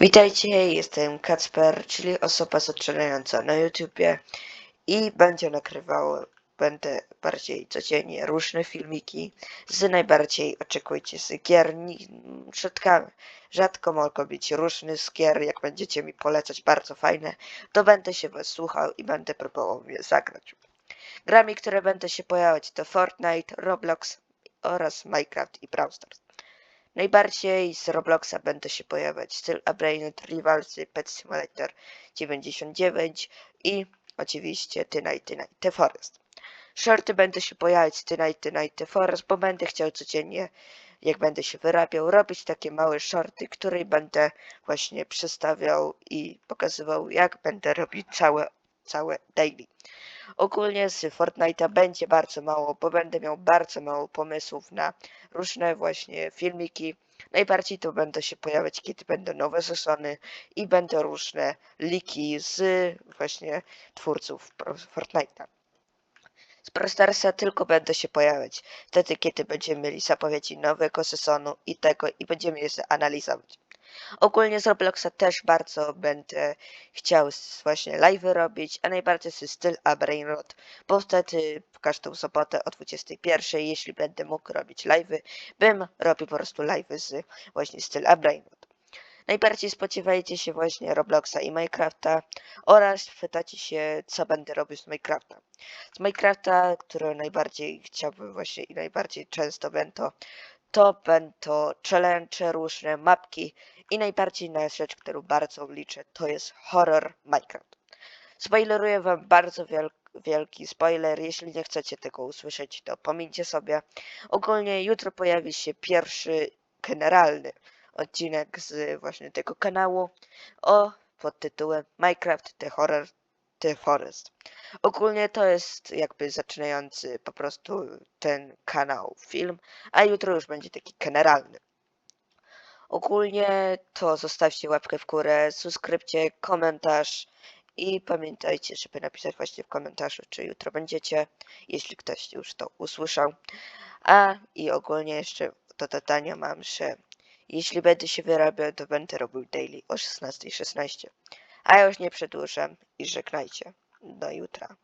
Witajcie, jestem Kacper, czyli osoba zaczynająca na YouTubie i będzie nagrywał, będę bardziej codziennie różne filmiki z najbardziej oczekujcie z gier, rzadko, rzadko mogą być różne z gier, jak będziecie mi polecać bardzo fajne, to będę się was słuchał i będę próbował je zagrać. Grami, które będą się pojawiać to Fortnite, Roblox oraz Minecraft i Brawl Stars. Najbardziej z Robloxa będą się pojawiać Still a Brained, Rivalsy, Pet Simulator 99 i oczywiście Tonight Tonight The Forest. Shorty będą się pojawiać Tonight Tonight The Forest, bo będę chciał codziennie, jak będę się wyrabiał, robić takie małe shorty, które będę właśnie przedstawiał i pokazywał, jak będę robić całe, całe daily. Ogólnie z Fortnite'a będzie bardzo mało, bo będę miał bardzo mało pomysłów na różne właśnie filmiki. Najbardziej to będą się pojawiać, kiedy będą nowe sezony i będą różne liki z właśnie twórców Fortnite'a. Z Brawl Starsa tylko będą się pojawiać wtedy, kiedy będziemy mieli zapowiedzi nowego sezonu i tego i będziemy je analizować. Ogólnie z Robloxa też bardzo będę chciał właśnie live robić, a najbardziej z styl a Brainrot, bo wtedy każdą sobotę o 21, jeśli będę mógł robić live, bym robił po prostu live z właśnie styl a Brainrot. Najbardziej spodziewajcie się właśnie Robloxa i Minecrafta oraz pytacie się, co będę robił z Minecrafta. Z Minecrafta, które najbardziej chciałbym właśnie i najbardziej często będą, to będą challenge, różne mapki i najbardziej na rzecz, którą bardzo liczę, to jest horror Minecraft. Spoileruję wam bardzo wiel wielki spoiler, jeśli nie chcecie tego usłyszeć, to pomińcie sobie. Ogólnie jutro pojawi się pierwszy generalny odcinek z właśnie tego kanału o pod tytułem Minecraft The Horror The Forest. Ogólnie to jest jakby zaczynający po prostu ten kanał film, a jutro już będzie taki generalny. Ogólnie to zostawcie łapkę w górę, subskrypcie, komentarz i pamiętajcie, żeby napisać właśnie w komentarzu, czy jutro będziecie, jeśli ktoś już to usłyszał. A i ogólnie jeszcze do dodania mam, że jeśli będę się wyrabiał, to będę robił daily o 16.16. A ja już nie przedłużam i żegnajcie. Do jutra.